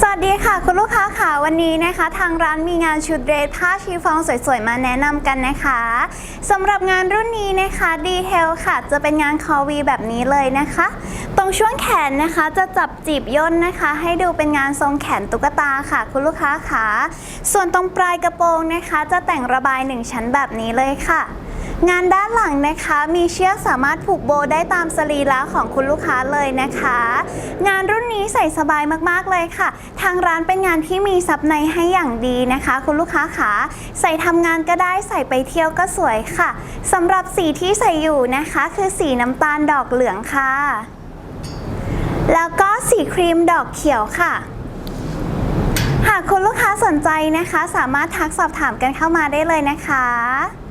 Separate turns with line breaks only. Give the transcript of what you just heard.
สวัสดีค่ะ คุณลูกค้าค่ะวันนี้นะคะ ทางร้านมีงานชุดเดรสผ้าชีฟองสวยๆ มาแนะนำกันนะคะสำหรับงานรุ่นนี้นะคะดีเทลค่ะ จะเป็นงานคอวีแบบนี้เลยนะคะ ตรงช่วงแขนนะคะจะจับจีบย่นนะคะ ให้ดูเป็นงานทรงแขนตุ๊กตาค่ะ คุณลูกค้าค่ะส่วนตรงปลายกระโปรงนะคะ จะแต่งระบายหนึ่งชั้นแบบนี้เลยค่ะ งานด้านหลังนะคะมีเชือกสามารถผูกโบได้ตามสรีระของคุณลูกค้าเลยนะคะ งานรุ่นนี้ใส่สบายมากๆเลยค่ะ ทางร้านเป็นงานที่มีซับในให้อย่างดีนะคะ คุณลูกค้าขาใส่ทำงานก็ได้ใส่ไปเที่ยวก็สวยค่ะสำหรับสีที่ใส่อยู่นะคะ คือสีน้ำตาลดอกเหลืองค่ะ แล้วก็สีครีมดอกเขียวค่ะหากคุณลูกค้าสนใจนะคะ สามารถทักสอบถามกันเข้ามาได้เลยนะคะ